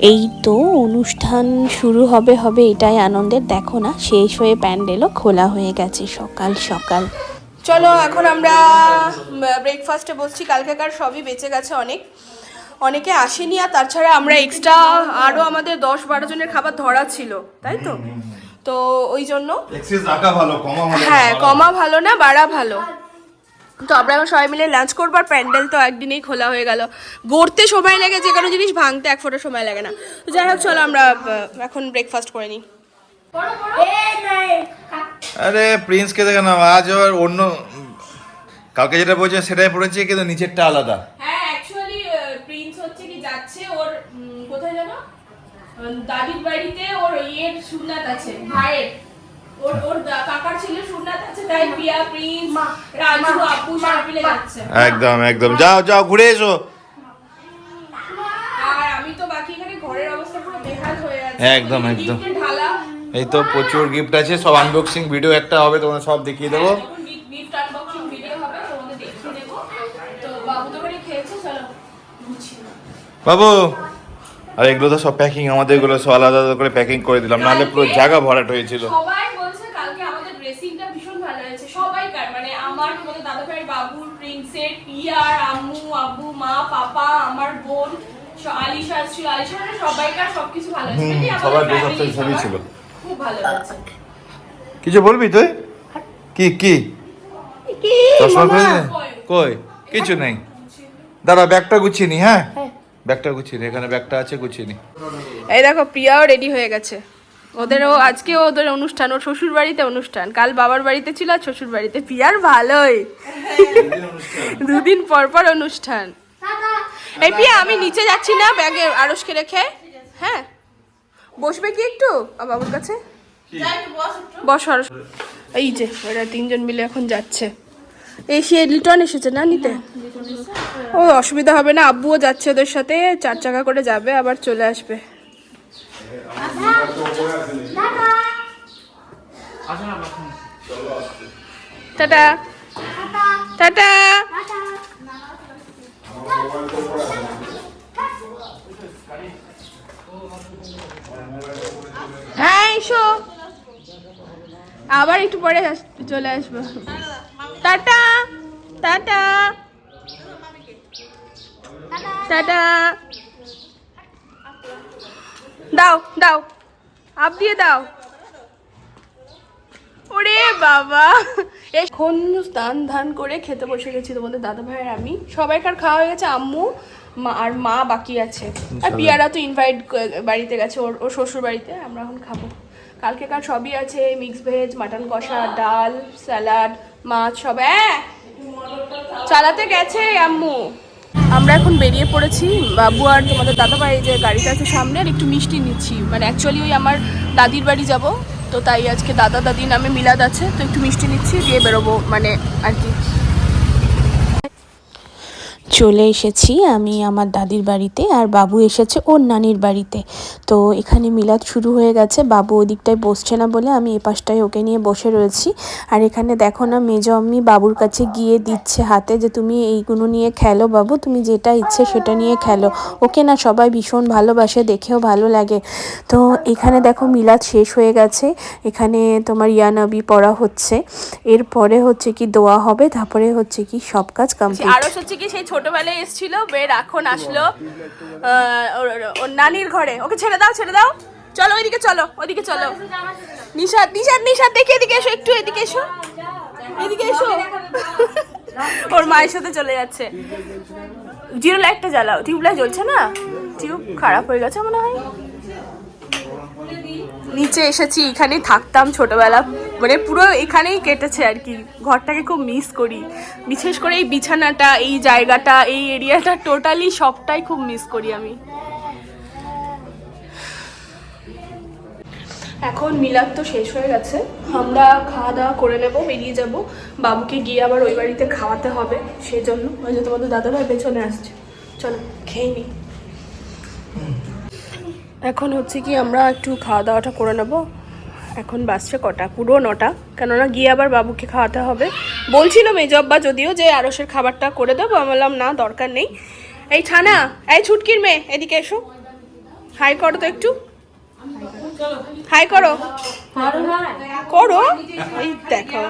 এই তো অনুষ্ঠান শুরু হবে হবে এটাই আনন্দের। দেখো না শেষ হয়ে প্যান্ডেলও খোলা হয়ে গেছে সকাল সকাল। চলো এখন আমরা ব্রেকফাস্টে বসছি। কালকেকার সবই বেঁচে গেছে অনেক। অনেকে আসেনি আর তাছাড়া আমরা এক্সট্রা আরও আমাদের দশ বারো জনের খাবার ধরা ছিল তাই তো? তো ওই জন্য এক্সেস রাখা ভালো কমা ভালো হ্যাঁ কমা ভালো না বাড়া ভালো। তো আমরা এখন সবাই মিলে লাঞ্চ করব আর প্যান্ডেল তো একদিনেই খোলা হয়ে গেল। গড়তে সময় লাগে যে কোনো জিনিস ভাঙতে এক ফোঁটা সময় লাগে না। তো যাই হোক চলো আমরা এখন ব্রেকফাস্ট করে নিই। আরে প্রিন্সকে দেখে না আজ আবার অন্য কালকে যেটা বলছে সেটাই পড়েছে কিন্তু নিচেরটা আলাদা। হ্যাঁ অ্যাকচুয়ালি প্রিন্স হচ্ছে কি যাচ্ছে ওর কোথায় জানো দাদির বাড়িতে ওর ইয়ের সুন্নাত আছে ভাইয়ের। ওর ওর কাকার ছেলে সুন্নাত আছে তাই পিয়া প্রিন্স রাজু আপু সব মিলে যাচ্ছে। একদম একদম। যাও যাও ঘুরে এসো। আর আমি তো বাকি এখানে ঘরের অবস্থা পুরো বেহাল হয়ে আছে। একদম, একদম। ঢালা। এই তো প্রচুর গিফট আছে সব আনবক্সিং ভিডিও একটা হবে তোমরা সব দেখিয়ে দেবো। গিফট আনবক্সিং ভিডিও হবে তোমাদের দেখিয়ে দেবো। তো বাবু তো ওখানে খেয়েছে চলো বাবু আর এগুলো তো সব প্যাকিং আমাদের এগুলো সব আলাদা আলাদা করে প্যাকিং করে দিলাম নাহলে পুরো জায়গা ভরাট হয়েছিল। সবাই বলছে কালকে আমাদের ড্রেসিংটা ভীষণ ভালো হয়েছে সবাইকার মানে আমার তোমাদের দাদা ভাই বাবুর প্রিন্সের পিয়ার আম্মু আব্বু মা পাপা আমার বোন আলিশা ছিল আলিশা মানে সবাইকার সবকিছু ভালো হুম, মানে সবার সবই ছিল। খুব ভালো হয়েছে কিছু বলবি তুই? কি কি? কই? কিছু নেই। দাঁড়া ব্যাগটা গুছিয়ে নি হ্যাঁ? ব্যাগটা গুছিয়ে নি এখানে ব্যাগটা আছে গুছিয়ে নি। এই দেখো প্রিয়াও রেডি হয়ে গেছে। ওদেরও আজকে ওদের অনুষ্ঠান, ওর শ্বশুর বাড়িতে অনুষ্ঠান। কাল বাবার বাড়িতে ছিল আর শ্বশুর বাড়িতে প্রিয়ার ভালোই। দুদিন পর পর অনুষ্ঠান। এই প্রিয়া, আমি নিচে যাচ্ছি না, ব্যাগে আড়সকে রেখে। হ্যাঁ। বসবে কি একটু? বাবুর কাছে? বস আড়স এই যে, ওরা তিনজন মিলে এখন যাচ্ছে। এই সে লিটন এসেছে না নিতে? ও, অসুবিধা হবে না, আব্বুও যাচ্ছে ওদের সাথে, চার চাকা করে যাবে, আবার চলে আসবে। টাটা। টাটা। হ্যাঁ এসো। আবার একটু পরে চলে আসব। টাটা। টাটা। টাটা। দাও দাও। আপ দিয়ে দাও। ওরে বাবা। এখন স্নান ধান করে খেতে বসে গেছি তোমাদের দাদা ভাই আর আমি। সবাইকার খাওয়া হয়ে গেছে আম্মু মা আর মা বাকি আছে। আর পিয়ারা তো ইনভাইট বাড়িতে গেছে ওর ওর শ্বশুর বাড়িতে আমরা এখন খাব। কালকে কার সবই আছে মিক্স ভেজ মাটন কষা ডাল স্যালাড মাছ সব হ্যাঁ চালাতে গেছে আম্মু। আমরা এখন বেরিয়ে পড়েছি, বাবু আর তোমাদের দাদা ভাই যে গাড়িটা আছে সামনে আর একটু মিষ্টি নিচ্ছি। মানে অ্যাকচুয়ালি ওই আমার দাদির বাড়ি যাব, তো তাই আজকে দাদা দাদি নামে মিলাদ আছে, তো একটু মিষ্টি নিচ্ছি, দিয়ে বেরোবো মানে আর কি। চলে এসেছি আমি আমার দাদির বাড়িতে আর বাবু এসেছে ওর নানির বাড়িতে। তো এখানে মিলাদ শুরু হয়ে গেছে বাবু ওদিকটায় বসছে না বলে আমি এ পাশটায় ওকে নিয়ে বসে রয়েছি। আর এখানে দেখো না মেজো আম্মি বাবুর কাছে গিয়ে দিচ্ছে হাতে যে তুমি এইগুলো নিয়ে খেলো বাবু তুমি যেটা ইচ্ছে সেটা নিয়ে খেলো। ওকে না সবাই ভীষণ ভালোবাসে দেখেও ভালো লাগে। তো এখানে দেখো মিলাদ শেষ হয়ে গেছে এখানে তোমার ইয়ানবি পড়া হচ্ছে। এরপরে হচ্ছে কি দোয়া হবে তারপরে হচ্ছে কি সব কাজ কমপ্লিট আরও হচ্ছে কি সেই ছোটবেলায় এসেছিল বের এখন আসলো ওর- ওর- ওর নানির ঘরে। ওকে ছেড়ে দাও ছেড়ে দাও। চলো ওইদিকে চলো ওইদিকে চলো। নিশাদ নিশাদ নিশাদ দেখে এদিকে এসো একটু এদিকে এসো। এদিকে এসো। ওর মায়ের সাথে চলে যাচ্ছে। জিরো লাইটটা জ্বালাও। টিউব লাইট জ্বলছে না? টিউব খারাপ হয়ে গেছে মনে হয়। নিচে এসেছি এখানেই থাকতাম ছোটবেলা। মানে পুরো এখানেই কেটেছে আর কি। ঘরটাকে খুব মিস করি। বিশেষ করে এই বিছানাটা, এই জায়গাটা, এই এরিয়াটা টোটালি সবটাই খুব মিস করি আমি। এখন মিলাদ তো শেষ হয়ে গেছে। আমরা খাওয়া দাওয়া করে নেব, বেরিয়ে যাব। বাবুকে গিয়ে আবার ওই বাড়িতে খাওয়াতে হবে সেই জন্য ওই যে তোমাদের দাদাভাই পেছনে আসছে। চলো, খেয়ে নিই এখন হচ্ছে কি আমরা একটু খাওয়া দাওয়াটা করে নেব। এখন বাসছে কটা? পুরো নটা। কেননা গিয়ে আবার বাবুকে খাওয়াতে হবে। বলছিল মেজব্বা যদিও যে আরসের খাবারটা করে দেবো। আমি বললাম না দরকার নেই। এই ছানা এই ছুটকির মেয়ে এদিকে এসো। হাই করো তো একটু। হাই করো। করো। এই দেখো।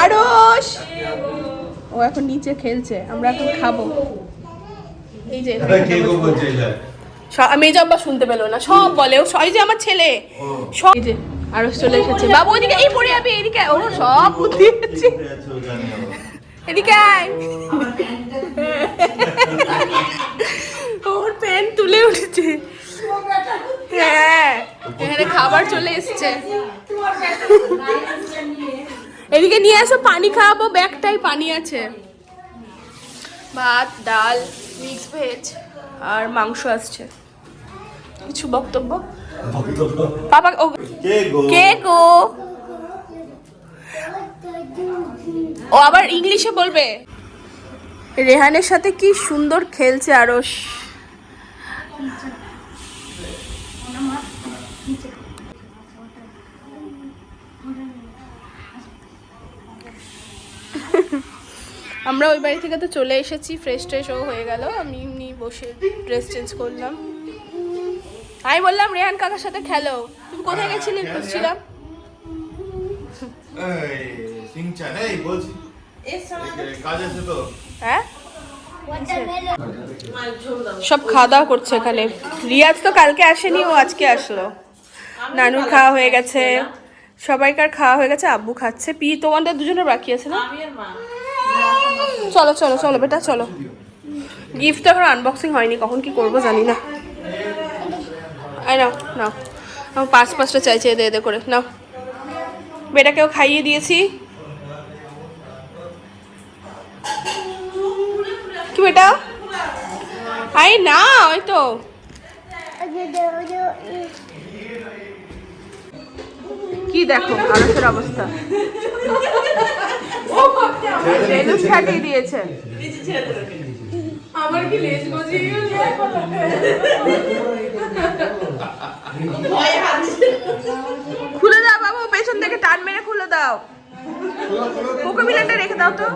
আরস ও এখন নিচে খেলছে। আমরা এখন খাব। এই যে। মেজ আব্বা শুনতে পেল না সব বলে ও স- যে আমার ছেলে। সব যে আরস চলে এসেছে। বাবু ওদিকে এই পড়ে যাবে এদিকে ও সব বুদ্ধি হচ্ছে। এদিকে আয়। ওর পেন তুলে উঠেছে। হ্যাঁ এখানে খাবার চলে এসছে। এদিকে নিয়ে আসো পানি খাওয়াবো ব্যাগটাই পানি আছে। ভাত ডাল মিক্স ভেজ। আর মাংস আসছে। কিছু বক্তব্য? বাবা ও কে গো? ও আবার ইংলিশে বলবে। রেহানের সাথে কি সুন্দর খেলছে আরস আমরা ওই বাড়ি থেকে তো চলে এসেছি ফ্রেশ ট্রেশও হয়ে গেল আমি এমনি বসে ড্রেস চেঞ্জ করলাম। আমি বললাম রেহান কাকার সাথে খেলো তুমি কোথায় গেছিলি? খুঁজছিলাম। হ্যাঁ? সব খাওয়া দাওয়া করছে এখানে। রিয়াজ তো কালকে আসেনি ও আজকে আসলো। নানুর খাওয়া হয়ে গেছে। সবাইকার খাওয়া হয়ে গেছে আব্বু খাচ্ছে। পি তোমাদের দুজনের বাকি আছে না? চলো চলো চলো, বেটা, চলো। গিফট এখন আনবক্সিং হয়নি, কখন কি করব জানি না। নাও পাঁচ পাঁচটা চাইছে এদে এদে করে, নাও। বেটাকেও খাইয়ে দিয়েছি। কি বেটা? আই না, ওই তো। কি দেখো? আলসের অবস্থা। বেলুন ফাটিয়ে দিয়েছে। খুলে দাও বাবু পেছন থেকে টান মেরে খুলে দাও। কোকো মিলানটা রেখে দাও তো।